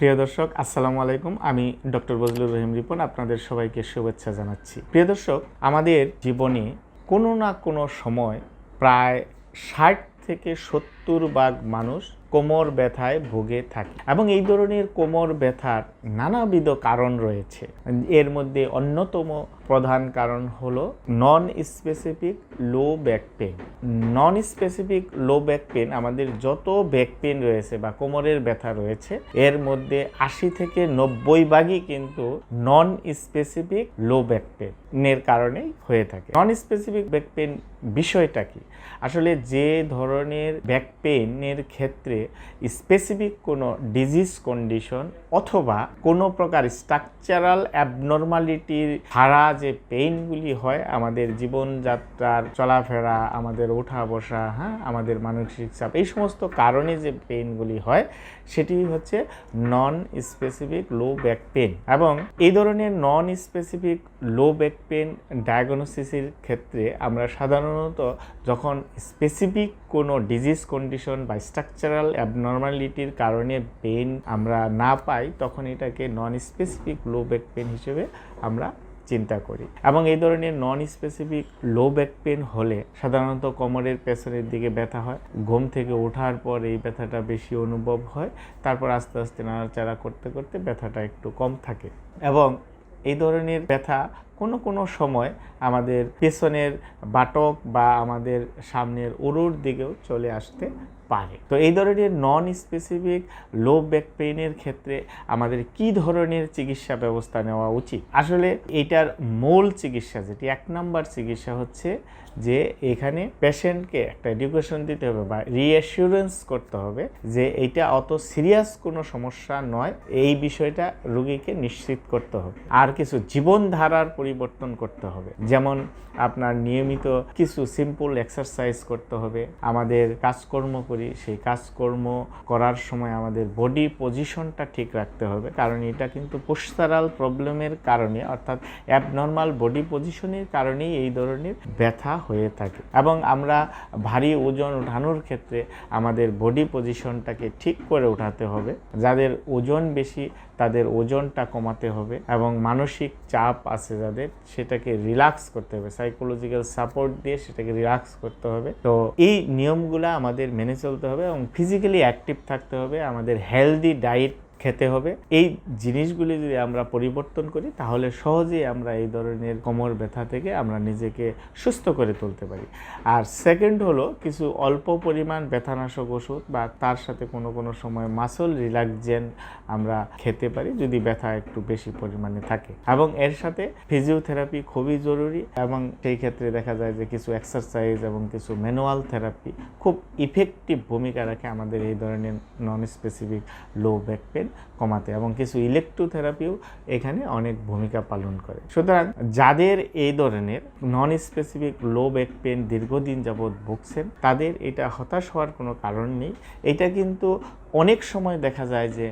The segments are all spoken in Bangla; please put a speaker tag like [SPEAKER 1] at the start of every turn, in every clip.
[SPEAKER 1] প্রিয় দর্শক, আসসালামু আলাইকুম। আমি ডক্টর বজলুর রহিম রিপন, আপনাদের সবাইকে শুভেচ্ছা জানাচ্ছি। প্রিয় দর্শক, আমাদের জীবনে কোনো না কোনো সময় প্রায় ষাট থেকে সত্তর ভাগ মানুষ কোমর ব্যথায় ভুগে থাকে। এবং এই ধরনের কোমর ব্যথার নানাবিধ কারণ রয়েছে। এর মধ্যে অন্যতম প্রধান কারণ হলো non specific low back pain non specific low back pain আমাদের যত ব্যাক পেন রয়েছে বা কোমরের ব্যথা রয়েছে, এর মধ্যে আশি থেকে নব্বই ভাগই কিন্তু নন স্পেসিফিক লো ব্যাক পেনের কারণেই হয়ে থাকে। নন স্পেসিফিক ব্যাক পেন বিষয়টা কি? আসলে যে ধরনের ব্যাক পেনের ক্ষেত্রে স্পেসিফিক কোনো ডিজিজ কন্ডিশন অথবা কোনো প্রকার স্ট্রাকচারাল অ্যাবনর্মালিটির ছাড়া যে পেইনগুলি হয়, আমাদের জীবনযাত্রার চলাফেরা, আমাদের ওঠা বসা হ্যাঁ আমাদের মানসিক চাপ, এই সমস্ত কারণে যে পেইনগুলি হয়, সেটি হচ্ছে non specific low back pain এবং এই ধরনের non specific low back pain ডায়াগনোসিসের ক্ষেত্রে আমরা সাধারণত যখন স্পেসিফিক কোনো ডিজিজ কন্ডিশন বা স্ট্রাকচারাল অ্যাবনর্মালিটির কারণে পেন আমরা না পাই, তখন এটাকে non specific low back pain হিসেবে আমরা চিন্তা করি। এবং এই ধরনের non specific low back pain হলে সাধারণত কোমরের পেছনের দিকে ব্যথা হয়, ঘুম থেকে ওঠার পর এই ব্যথাটা বেশি অনুভব হয়, তারপর আস্তে আস্তে নাড়াচাড়া করতে করতে ব্যথাটা একটু কম থাকে। এবং এই ধরনের ব্যথা কোনো কোনো সময় আমাদের পেছনের বাটক বা আমাদের সামনের উরুর দিকেও চলে আসতে পারে। তো এই ধরনের নন স্পেসিফিক লো ব্যাক পেইনের ক্ষেত্রে আমাদের কি ধরনের চিকিৎসা ব্যবস্থা নেওয়া উচিত? আসলে এটার মূল চিকিৎসা, যেটি এক নম্বর চিকিৎসা হচ্ছে যে এখানে পেশেন্টকে একটা এডুকেশন দিতে হবে বা রিঅ্যাসুরেন্স করতে হবে যে এটা অত সিরিয়াস কোনো সমস্যা নয়, এই বিষয়টা রোগীকে নিশ্চিত করতে হবে। আর কিছু জীবনধারার পরিবর্তন করতে হবে। যেমন আপনার নিয়মিত কিছু সিম্পল এক্সারসাইজ করতে হবে, আমাদের কাজকর্ম করি সেই কাজকর্ম করার সময় আমাদের বডি পজিশনটা ঠিক রাখতে হবে। কারণ এটা কিন্তু পোস্টারাল প্রবলেমের কারণে, অর্থাৎ অ্যাবনর্মাল বডি পজিশনের কারণেই এই ধরনের ব্যথা হয়ে থাকে। এবং আমরা ভারী ওজন ওঠানোর ক্ষেত্রে আমাদের বডি পজিশনটাকে ঠিক করে উঠাতে হবে। যাদের ওজন বেশি, তাদের ওজনটা কমাতে হবে এবং মানসিক চাপ আছে যাদের, সেটাকে রিল্যাক্স করতে হবে। সাইকোলজিক্যাল সাপোর্ট দিয়ে সেটাকে রিল্যাক্স করতে হবে। তো এই নিয়মগুলো আমাদের মেনে চলতে হবে এবং ফিজিক্যালি অ্যাক্টিভ থাকতে হবে আমাদের হেলদি ডায়েট খেতে হবে। এই জিনিসগুলি যদি আমরা পরিবর্তন করি, তাহলে সহজেই আমরা এই ধরনের কোমর ব্যথা থেকে আমরা নিজেকে সুস্থ করে তুলতে পারি। আর সেকেন্ড হলো কিছু অল্প পরিমাণ ব্যথানাশক ওষুধ বা তার সাথে কোনো কোনো সময় মাসল রিল্যাক্সেন আমরা খেতে পারি যদি ব্যথা একটু বেশি পরিমাণে থাকে। এবং এর সাথে ফিজিওথেরাপি খুবই জরুরি এবং সেই ক্ষেত্রে দেখা যায় যে কিছু এক্সারসাইজ এবং কিছু ম্যানুয়াল থেরাপি খুব ইফেক্টিভ ভূমিকা রাখে আমাদের এই ধরনের non specific low back pain কমাতে এবং কিছু ইলেকট্রোথেরাপিও এখানে অনেক ভূমিকা পালন করে। সুতরাং যাদের এই ধরনের non specific low back pain দীর্ঘদিন যাবৎ ভুগছেন, তাদের এটা হতাশ হওয়ার কোনো কারণ নেই। এটা কিন্তু অনেক সময় দেখা যায় যে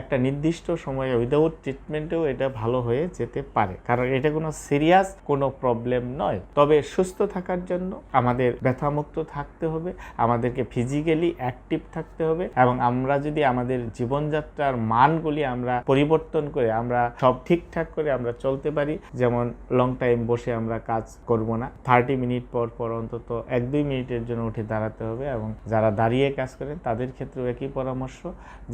[SPEAKER 1] একটা নির্দিষ্ট সময়ে উইদাউট ট্রিটমেন্টেও এটা ভালো হয়ে যেতে পারে। কারণ এটা কোনো সিরিয়াস কোনো প্রবলেম নয়। তবে সুস্থ থাকার জন্য আমাদের ব্যথামুক্ত থাকতে হবে, আমাদেরকে ফিজিক্যালি অ্যাক্টিভ থাকতে হবে এবং আমরা যদি আমাদের জীবনযাত্রার মানগুলি আমরা পরিবর্তন করে, আমরা সব ঠিকঠাক করে আমরা চলতে পারি, যেমন লং টাইম বসে আমরা কাজ করব না থার্টি মিনিট পর পর অন্তত এক দুই মিনিটের জন্য উঠে দাঁড়াতে হবে এবং যারা দাঁড়িয়ে কাজ করেন তাদের ক্ষেত্রেও একই পরামর্শ?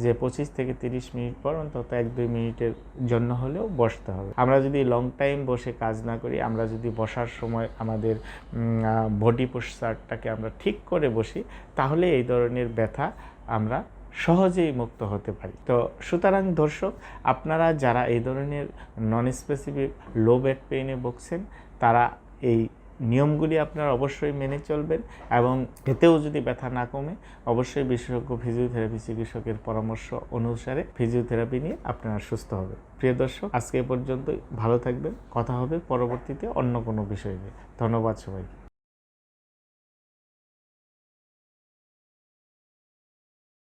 [SPEAKER 1] যে পঁচিশ থেকে তিরিশ মিনিট পর অন্তত এক দুই মিনিটের জন্য হলেও বসতে হবে। আমরা যদি লং টাইম বসে কাজ না করি, আমরা যদি বসার সময় আমাদের বডি পোস্টারটাকে আমরা ঠিক করে বসি, তাহলে এই ধরনের ব্যথা আমরা সহজেই মুক্ত হতে পারি। তো সুতরাং দর্শক, আপনারা যারা এই ধরনের নন স্পেসিফিক লো ব্যাক পেইনে ভুগছেন, তারা এই নিয়মগুলি আপনারা অবশ্যই মেনে চলবেন এবং এতেও যদি ব্যথা না কমে, অবশ্যই বিশেষজ্ঞ ফিজিওথেরাপি চিকিৎসকের পরামর্শ অনুসারে ফিজিওথেরাপি নিয়ে আপনারা সুস্থ হবে প্রিয় দর্শক, আজকে পর্যন্তই। ভালো থাকবেন। কথা হবে পরবর্তীতে অন্য কোনো বিষয় নিয়ে। ধন্যবাদ সবাইকে।